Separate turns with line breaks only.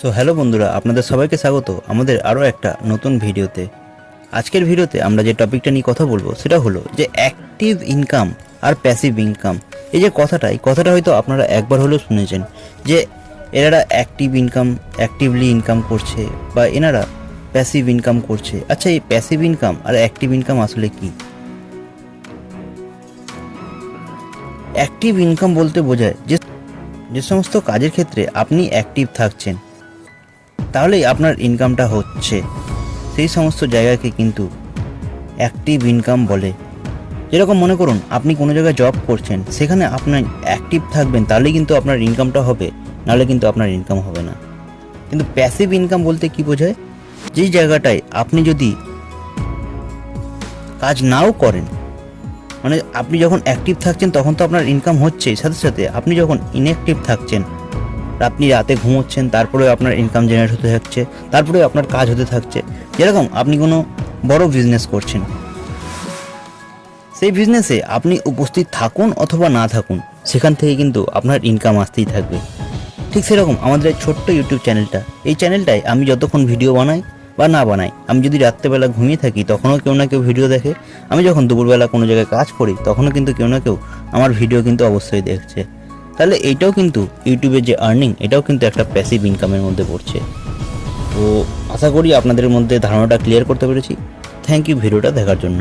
So hello বন্ধুরা, আপনাদের সবাইকে স্বাগত আমাদের আরও একটা নতুন ভিডিওতে। আজকের ভিডিওতে আমরা যে টপিকটা নিয়ে কথা বলব, সেটা হলো যে অ্যাক্টিভ ইনকাম আর প্যাসিভ ইনকাম এই যে কথাটা, এই কথাটা হয়তো আপনারা একবার হলেও শুনেছেন যে এনারা অ্যাক্টিভ ইনকাম অ্যাক্টিভলি ইনকাম করছে বা এনারা প্যাসিভ ইনকাম করছে। আচ্ছা এই প্যাসিভ ইনকাম আর অ্যাক্টিভ ইনকাম আসলে কি? অ্যাক্টিভ ইনকাম বলতে বোঝায় যে যে সমস্ত কাজের ক্ষেত্রে আপনি অ্যাক্টিভ থাকছেন। তাহলেই আপনার ইনকামটা হচ্ছে। সেই সমস্ত জায়গাকে কিন্তু অ্যাক্টিভ ইনকাম বলে। যেরকম মনে করুন, আপনি কোনো জায়গায় জব করছেন, সেখানে আপনার অ্যাক্টিভ থাকবেন, তাহলেই কিন্তু আপনার ইনকামটা হবে, নাহলে কিন্তু আপনার ইনকাম হবে না। কিন্তু প্যাসিভ ইনকাম বলতে কি বোঝায়? যেই জায়গাটায় আপনি যদি কাজ নাও করেন মানে আপনি যখন অ্যাক্টিভ থাকছেন, তখন তো আপনার ইনকাম হচ্ছে সাথে সাথে আপনি যখন ইনঅ্যাক্টিভ থাকছেন আপনি রাতে ঘুমোচ্ছেন, তারপরেও আপনার ইনকাম জেনারেট হতে থাকছে, তারপরেও আপনার কাজ হতে থাকছে। যেরকম আপনি কোনো বড় বিজনেস করছেন। সেই বিজনেসে আপনি উপস্থিত থাকুন অথবা না থাকুন, সেখান থেকে কিন্তু আপনার ইনকাম আসতেই থাকবে। ঠিক সেরকম আমাদের এই ছোট্ট ইউটিউব চ্যানেলটা এই চ্যানেলটায় আমি যতক্ষণ ভিডিও বানাই বা না বানাই, আমি যদি রাত্রেবেলা ঘুমিয়ে থাকি, তখনও কেউ না কেউ ভিডিও দেখে। আমি যখন দুপুরবেলা কোনো জায়গায় কাজ করি, তখনও কিন্তু কেউ না কেউ আমার ভিডিও কিন্তু অবশ্যই দেখছে। তাহলে এটাও কিন্তু ইউটিউবের যে আর্নিং এটাও কিন্তু একটা প্যাসিভ ইনকামের মধ্যে পড়ছে। তো আশা করি আপনাদের মধ্যে ধারণাটা ক্লিয়ার করতে পেরেছি। থ্যাংক ইউ ভিডিওটা দেখার জন্য।